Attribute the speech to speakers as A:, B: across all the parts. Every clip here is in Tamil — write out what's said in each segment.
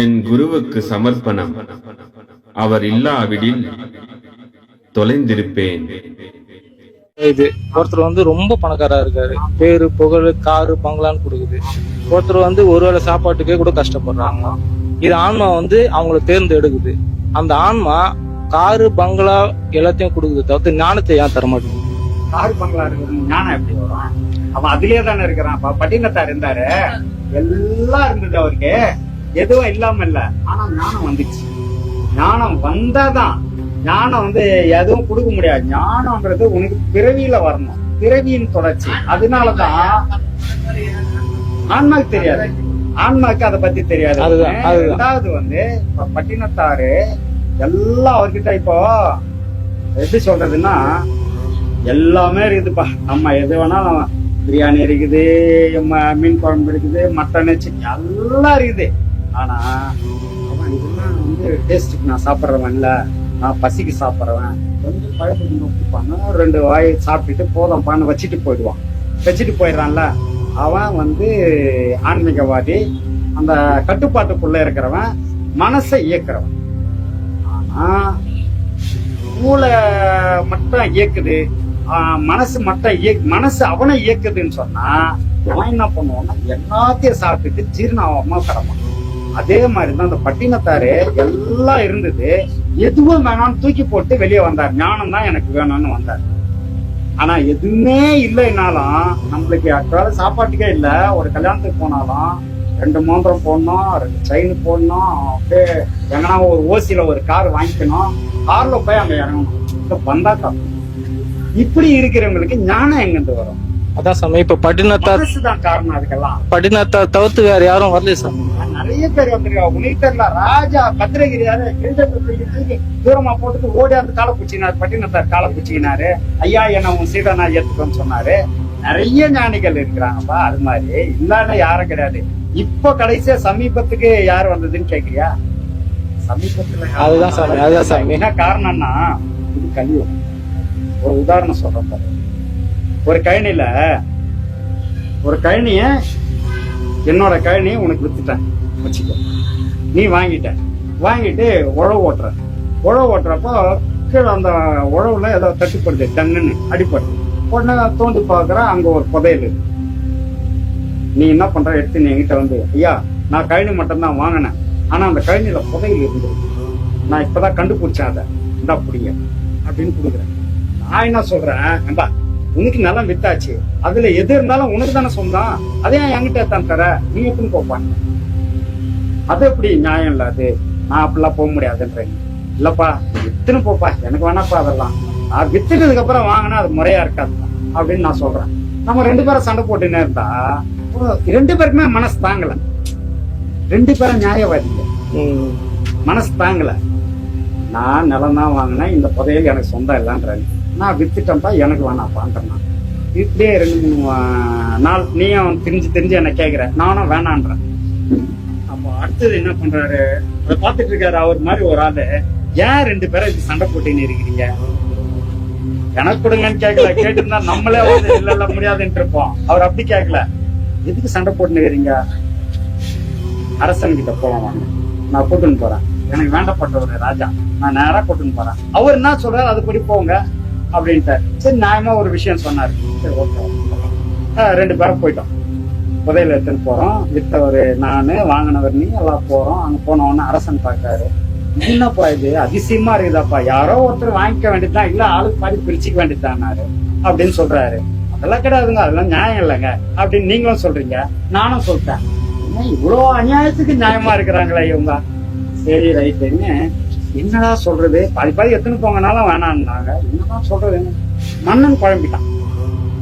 A: என் குருவுக்கு சமர்ப்பணம். அவர் இல்லாவிடில் தொலைந்திருப்பேன்.
B: இது ஒருத்தர் வந்து ரொம்ப பணக்காரா இருக்காரு. பேரு புகழ் காரு பங்களான்னு கொடுக்குது. ஒருத்தர் வந்து ஒருவேளை சாப்பாட்டுக்கே கூட கஷ்டப்படுறாங்க. இது ஆன்மா வந்து அவங்கள தேர்ந்தெடுக்குது அந்த ஆன்மா காரு பங்களா எல்லாத்தையும் கொடுக்குது தவிர்த்து ஞானத்தை ஏன் தர மாட்டேங்குது?
C: காரு பங்களா இருக்குது ஞானம் எப்படி வரும்? அவன் அதுலயே தானே இருக்கிறான். பட்டினத்தார் இருந்தாரு. எல்லாம் இருந்தது அவருக்கு எதுவும் இல்லாம இல்ல ஆனா ஞானம் வந்துச்சு. ஞானம் வந்தாதான் ஞானம் வந்து எதுவும் கொடுக்க முடியாது. ஞானம்ன்றது உனக்கு பிறவியில வரணும். பிறவியின் தொடர்ச்சி. அதனாலதான் ஆன்மாக்கு தெரியாது. ஆன்மாக்கு அதை பத்தி தெரியாது. ரெண்டாவது வந்து இப்ப பட்டினத்தாரு எல்லாம் அவர்கிட்ட இப்போ எப்படி சொல்றதுன்னா எல்லாமே இருக்குதுப்பா. நம்ம எது வேணாலும் பிரியாணி இருக்குது மீன் குழம்பு இருக்குது மட்டன் சிக்கன் எல்லாம் இருக்குது. ஆனா அவன் இதெல்லாம் வந்து டேஸ்ட்டுக்கு நான் சாப்பிட்றவன் இல்லை நான் பசிக்கு சாப்பிட்றவன். கொஞ்சம் பழக்கத்துக்கு நோக்கிப்பாங்க ரெண்டு வாய் சாப்பிட்டுட்டு போதும்ப்பான்னு வச்சுட்டு போயிடுவான். வச்சுட்டு போயிடுறான்ல. அவன் வந்து ஆன்மீகவாதி. அந்த கட்டுப்பாட்டுக்குள்ள இருக்கிறவன் மனசை இயக்குறவன். ஆனா மூளை மட்டும் இயக்குது. மனசு மட்டும் இயக்கு மனசு அவனை இயக்குதுன்னு சொன்னா அவன் என்ன பண்ணுவான்னா எல்லாத்தையும் சாப்பிட்டுட்டு ஜீரணாவாம கிடப்பான். அதே மாதிரி தான் அந்த பட்டினத்தாரு எல்லாம் இருந்தது. எதுவும் வேணாம்னு தூக்கி போட்டு வெளியே வந்தார். ஞானம் தான் எனக்கு வேணும்னு வந்தார். ஆனா எதுவுமே இல்லைனாலும் நம்மளுக்கு அக்கால சாப்பாட்டுக்கே இல்ல. ஒரு கல்யாணத்துக்கு போனாலும் ரெண்டு மூன்றம் போடணும் ரெண்டு செயின் போடணும் அப்படியே எங்கன்னா ஒரு ஓசியில ஒரு கார் வாங்கிக்கணும். கார்ல போய் அங்க இறங்கணும். இந்த பந்தாக்கா இப்படி இருக்கிறவங்களுக்கு ஞானம் எங்கிருந்து வரும்?
B: அதான் சாமி இப்ப
C: மனசுதான் காரணம் அதுக்கெல்லாம்.
B: பட்டினத்தார் தவிர்த்து வேற யாரும் வரல சாமி.
C: நிறைய பேர் வந்திருக்கா உனக்கு தெரியல. ராஜா பத்திரகிரியாரு தூரமா போட்டுட்டு ஓடி அந்த காலை பிடிச்சினாரு பட்டினத்தார் காலை பிடிச்சினாரு ஐயா என்ன உன் சீடனா ஏத்துக்கோன்னு சொன்னாரு. நிறைய ஞானிகள் இருக்கிறாங்கப்பா அது மாதிரி. இல்லாத யாரும் கிடையாது. இப்போ கடைசியா சமீபத்துக்கு யார் வந்ததுன்னு கேக்குறியா? சமீபத்துல
B: அதுதான் சாமி, அதுதான் சாமி.
C: என்ன காரணம்னா இது கலியுகம். ஒரு உதாரணம் சொல்றேன் பாரு ஒரு கழனில ஒரு கழனிய என்னோட கழனியை உனக்கு வித்துட்டேன். வச்சுக்க. நீ வாங்கிட்ட. வாங்கிட்டு உழவு ஓட்டுற. உழவு ஓட்டுறப்போ கீழே அந்த உழவுல ஏதோ தட்டுப்படுது. டங்குன்னு அடிப்படுது உடனே தோண்டி பார்க்குற அங்கே ஒரு புதையல் நீ என்ன பண்ற? எடுத்து நீ என்கிட்ட வந்து ஐயா நான் கழனி மட்டும்தான் வாங்கினேன். ஆனா அந்த கழனியில புதையல் இருந்தது. நான் இப்பதான் கண்டுபிடிச்சேன் அதை. இந்தா புடிங்க. அப்படின்னு கொடுக்குறேன். நான் என்ன சொல்றேன்? ஏம்பா உனக்கு நிலம் வித்தாச்சு. அதுல எது இருந்தாலும் உனக்கு தானே சொந்தம். அதே ஏன் என்கிட்ட தான் தர? நீ எப்படி போப்பான் அது எப்படி நியாயம் இல்ல அது? நான் அப்படிலாம் போக முடியாதுன்றேன். இல்லப்பா வித்துன்னு போப்பா. எனக்கு வேணாப்பா அதெல்லாம். நான் வித்துட்டதுக்கு அப்புறம் வாங்கினா அது முறையா இருக்காது அப்படின்னு நான் சொல்றேன். நம்ம ரெண்டு பேரும் சண்டை போட்டுன்னே இருந்தா ரெண்டு பேருக்குமே மனசு தாங்கல. ரெண்டு பேரும் நியாயவாதிங்க. மனசு தாங்கல. நான் நிலம் தான் வாங்கினேன் இந்த புதையல் எனக்கு சொந்தம் இல்லைன்றாங்க நான் வித்துட்டேன்ப்பா எனக்கு வேணாப்பான்றேன் இப்படியே ரெண்டு மூணு நாள் நீயும் தெரிஞ்சு தெரிஞ்சு என்ன கேக்குற. நானும் வேணான்றேன். அப்போ அடுத்தது என்ன பண்றாரு? அதை பார்த்துட்டு இருக்காரு அவர் மாதிரி ஒரு ஆளு. ஏன் ரெண்டு பேரும் இது சண்டை போட்டுன்னு இருக்கிறீங்க? எனக்கு கொடுங்கன்னு கேட்கல கேட்டிருந்தா நம்மளே வந்து இல்ல இல்ல முடியாதுன்னு இருப்போம். அவர் அப்படி கேட்கல எதுக்கு சண்டை போட்டுன்னு இருக்கிறீங்க? அரசன் கிட்ட போலாம் வாங்க. நான் கூட்டுன்னு போறேன். எனக்கு வேண்டப்பட்ட ஒரு ராஜா. நான் நேரா கூட்டுன்னு போறேன். அவர் என்ன சொல்றாரு? அதுபடி போங்க. அப்படின்ட்டு சரி நியாயமா ஒரு விஷயம் சொன்னார்? சரி ஓகே. ரெண்டு பேரும் போயிட்டோம். புதையில எடுத்துன்னு போறோம். வித்தவர் நானு வாங்கினவர் நீ எல்லாம் போறோம். அங்க போன உடனே அரசன் பார்க்காரு என்னப்பா இது? அதிசயமா இருக்குதாப்பா. யாரோ ஒருத்தர் வாங்கிக்க வேண்டியதுதான் இல்ல ஆளுக்கு பாதி பிரிச்சுக்க வேண்டியதுதானாரு? அப்படின்னு சொல்றாரு. அதெல்லாம் கிடையாதுங்க. அதெல்லாம் நியாயம் இல்லைங்க. அப்படின்னு நீங்களும் சொல்றீங்க. நானும் சொல்லிட்டேன் இவ்வளவு அநியாயத்துக்கு நியாயமா இருக்கிறாங்களே இவங்க? சரி ரைட்டுன்னு என்னடா சொல்றது? பாதி பாதி எத்தனை போங்கனாலும் வேணாம்னாங்க. என்னதான் சொல்றதுன்னு மன்னன் குழம்பிட்டான்.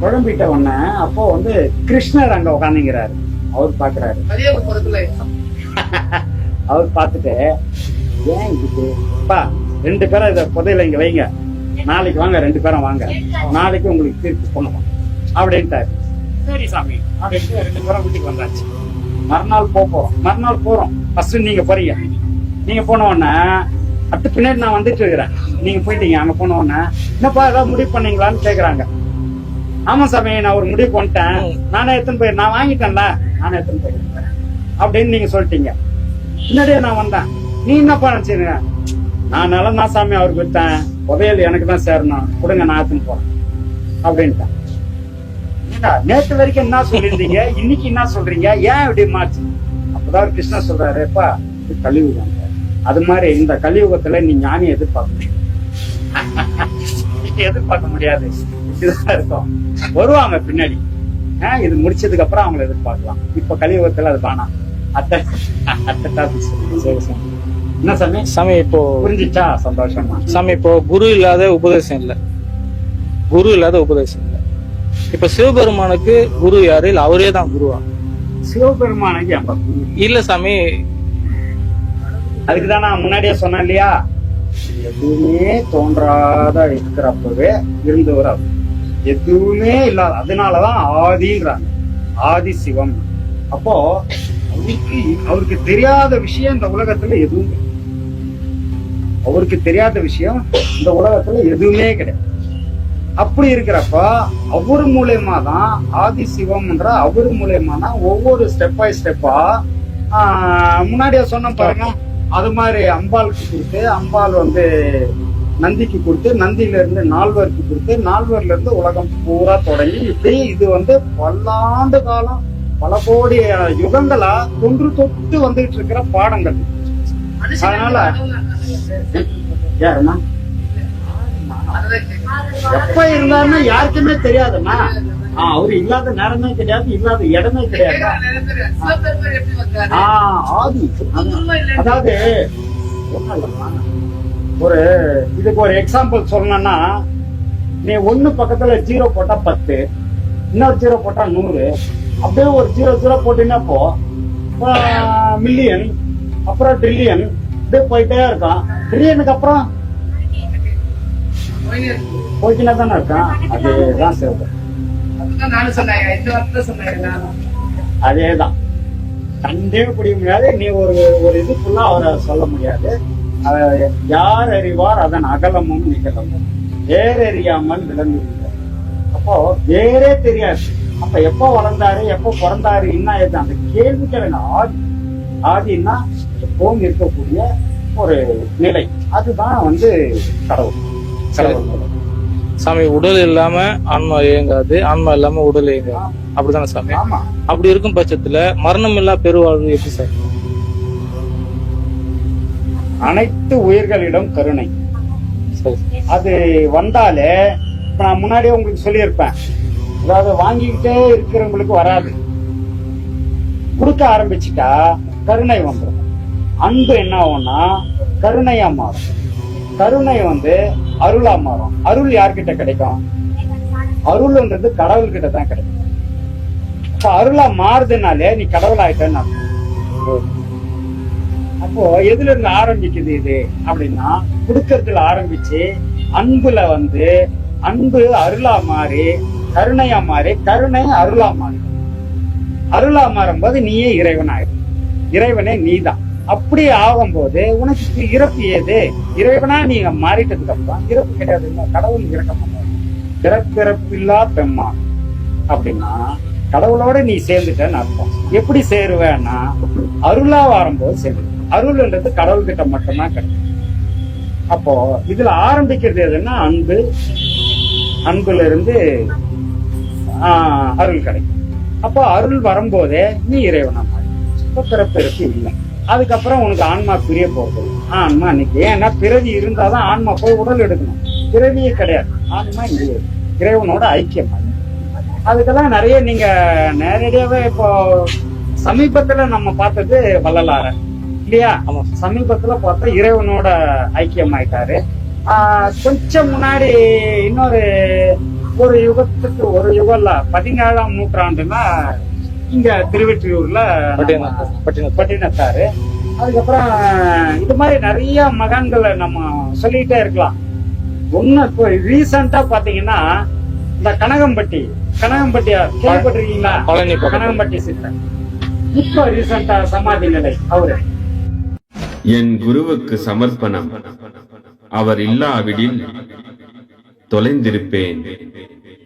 C: குழம்பிட்ட உடனே அப்போ வந்து கிருஷ்ணர் அங்க உட்காந்துங்கிறாரு அவர் பாக்குறாரு. அவர் பார்த்துட்டு ஏன் இதுக்கு பா ரெண்டு பேரும் இதை புதையில இங்க வைங்க. நாளைக்கு வாங்க ரெண்டு பேரும் வாங்க. நாளைக்கு உங்களுக்கு தீர்ப்பு பண்ணுவோம் அப்படின்ட்டாரு. சரி சாமி. அப்படின்ட்டு ரெண்டு பேரும் வீட்டுக்கு வந்தாச்சு. மறுநாள் போறோம். மறுநாள் போறோம். ஃபர்ஸ்ட் நீங்க போறீங்க. நீங்க போன உடனே அடுத்து பின்னாடி நான் வந்துட்டு இருக்கிறேன். நீங்க போயிட்டீங்க அங்க போன என்னப்பா ஏதாவது முடிவு பண்ணீங்களான்னு கேக்குறாங்க. ஆமா சாமி நான் ஒரு முடிவு பண்ணிட்டேன் நானே எடுத்துன்னு போய் நான் வாங்கிட்டேன்ல. நானே எடுத்துன்னு போயிருக்கேன் அப்படின்னு நீங்க சொல்லிட்டீங்க. பின்னாடியே நான் வந்தேன். நீ என்னப்பா நினைச்சிருங்க நான் நிலம் தான் சாமி அவருக்கு விட்டேன். புதையல் எனக்கு தான் சேரணும். கொடுங்க நான் எடுத்துன்னு போறேன். அப்படின்ட்டேன். நேற்று வரைக்கும் என்ன சொல்லியிருந்தீங்க? இன்னைக்கு என்ன சொல்றீங்க? ஏன் இப்படி மாச்சு அப்பதான் அவர் கிருஷ்ணா சொல்றாருப்பா எப்பா அது மாதிரி இந்த கலியுகத்துல நீ ஞானி எதிர்பார்க்க எதிர்பார்க்க முடியாது. இதுதான் இருக்கும். வருவாங்க பின்னாடி. இது முடிச்சதுக்கு அப்புறம் அவங்கள எதிர்பார்க்கலாம். இப்ப கலியுகத்துல அது வேணாம். அத்தை என்ன சாமி?
B: சாமி இப்போ
C: புரிஞ்சிச்சா? சந்தோஷமா?
B: சாமி இப்போ குரு இல்லாத உபதேசம் இல்ல. குரு இல்லாத உபதேசம் இல்ல. இப்ப சிவபெருமானுக்கு குரு யாரு? இல்ல அவரே தான் குருவா?
C: சிவபெருமானுக்கு
B: இல்ல சாமி
C: அதுக்கு தான் நான் முன்னாடியே சொன்னேன் இல்லையா? எதுவுமே தோன்றாத இருக்கிறப்பவே இருந்தவர் அவர். எதுவுமே இல்லாத அதனாலதான் ஆதின்றாங்க. ஆதி சிவம். அப்போ அவருக்கு அவருக்கு தெரியாத விஷயம் இந்த உலகத்துல எதுவும். அவருக்கு தெரியாத விஷயம் இந்த உலகத்துல எதுவுமே கிடையாது. அப்படி இருக்கிறப்ப அவர் மூலயமா தான் ஆதி சிவம்ன்ற அவர் மூலயமா தான் ஒவ்வொரு ஸ்டெப் பை ஸ்டெப்பா முன்னாடியே சொன்ன பாருங்க. அது மாதிரி அம்பாளுக்கு கொடுத்து அம்பாள் வந்து நந்திக்கு கொடுத்து நந்தியில இருந்து நால்வருக்கு கொடுத்து நால்வர்ல இருந்து உலகம் பூரா தொடங்கி இப்படி இது வந்து பல்லாண்டு காலம் பல கோடி யுகங்களா தொன்று தொட்டு வந்துகிட்டு இருக்கிற பாடங்கள். அதனால யாருமா எப்ப இருந்தாருன்னா யாருக்குமே தெரியாதுமா அவரு இல்லாத நேரமே கிடையாது இல்லாத இடமே கிடையாது. ஆதி. அதாவது. ஒரு இதுக்கு ஒரு எக்ஸாம்பிள் சொல்லணும்னா நீ ஒண்ணு பக்கத்துல ஜீரோ போட்டா பத்து இன்னொரு ஜீரோ போட்டா நூறு அப்படியே ஒரு ஜீரோ ஜீரோ போட்டீங்கன்னா போ மில்லியன் அப்புறம் ட்ரில்லியன் அப்படியே போயிட்டே இருக்கான். ட்ரில்லியனுக்கு அப்புறம் போய்க்கினா தானே இருக்கான்? அதேதான் சிவம் அதேதான் கண்டே முடிய முடியாது. நீ ஒரு ஒரு இது ஃபுல்லா அவரை சொல்ல முடியாது. யார் அறிவார் அதன் அகலமும் நிகழமும் வேறறியாமல் விளங்குகிறார் அப்போ வேறே தெரியாது. அப்ப எப்போ வளர்ந்தாரு எப்போ பிறந்தாரு என்ன இது அந்த கேள்விக்கு எனக்கு ஆதி. ஆதின்னா எப்பவும் இருக்கக்கூடிய ஒரு நிலை. அதுதான் வந்து கடவுள். கடவுள்.
B: சாமி உடல் இல்லாம ஆன்மா இயங்காது ஆன்மா இல்லாம உடல் இயங்காது. அப்படிதானே சாமி? அப்படி இருக்கும் பட்சத்துல மரணம் இல்லா பெருவாழ்வு எப்படி சார்
C: அனைத்து உயிர்களிடம் கருணை. அது வந்தாலே இப்ப நான் முன்னாடியே உங்களுக்கு சொல்லியிருப்பேன். அதாவது வாங்கிக்கிட்டே இருக்கிறவங்களுக்கு வராது. கொடுக்க ஆரம்பிச்சுட்டா கருணை வந்துடும் அன்பு என்ன ஆகும்னா கருணையா மாறும். கருணை வந்து அருளா மாறும். அருள் யார்கிட்ட கிடைக்கும்? அருள்ன்றது கடவுள்கிட்ட தான் கிடைக்கும். அருளா மாறுதுனாலே நீ கடவுள் ஆயிட்டேன்னு அப்போ எதுல இருந்து ஆரம்பிக்குது இது அப்படின்னா குடுக்கறதுல ஆரம்பிச்சு அன்புல வந்து அன்பு அருளா மாறி கருணையா மாறி கருணை அருளா மாறி. அருளா மாறும் போது நீயே இறைவன் ஆயிடும் இறைவனே நீதான். அப்படி ஆகும்போது உனக்கு இறப்பு ஏது? இறைவனா நீங்க மாறிட்டதுக்கு அப்புறம் இறப்பு கிடையாது. கடவுள் இறக்க மாட்டாங்க பிறப்பிறப்பில்லா பெம்மான் அப்படின்னா கடவுளோட நீ சேர்ந்துட்டேன்னு அர்த்தம். எப்படி சேருவேன்னா அருளா வரும்போது சேரு அருள்ன்றது கடவுள்கிட்ட மட்டும்தான் கிடைக்கும். அப்போ இதுல ஆரம்பிக்கிறது எதுன்னா அன்பு. அன்புல இருந்து அருள் கிடைக்கும். அப்போ அருள் வரும்போதே நீ இறைவனா மாறி இப்போ பிறப்பிறப்பு இல்லை. அதுக்கப்புறம் உனக்கு ஆன்மா பிரிய போகுது ஆன்மா அன்னைக்கு ஏன்னா பிறவி இருந்தாதான் ஆன்மா போய் உடல் எடுக்கணும். பிறவியே கிடையாது. ஆன்மா இங்கே. இறைவனோட ஐக்கியம் அது. அதுக்கெல்லாம் நிறைய நீங்க நேரடியாவே இப்போ சமீபத்துல நம்ம பார்த்தது வள்ளலார. இல்லையா? சமீபத்துல பார்த்தா இறைவனோட ஐக்கியம் ஆயிட்டாரு. கொஞ்சம் முன்னாடி இன்னொரு ஒரு யுகத்துக்கு ஒரு யுகம் பதினேழாம் நூற்றாண்டுனா இங்க திருவெற்றியூர்ல
B: பட்டினத்தார்.
C: அதுக்கப்புறம் இது மாதிரி நிறைய மகான்களை நம்ம சொல்லிட்டே இருக்கலாம். ஒண்ணு இப்போ ரீசெண்டா பாத்தீங்கன்னா இந்த கனகம்பட்டி கனகம்பட்டியா கேள்விப்பட்டிருக்கீங்களா. கனகம்பட்டி சித்தன் இப்போ ரீசெண்டா சமாதி நிலை அவரு.
A: என் குருவுக்கு சமர்ப்பணம். அவர் இல்லாவிடில் தொலைந்திருப்பேன்.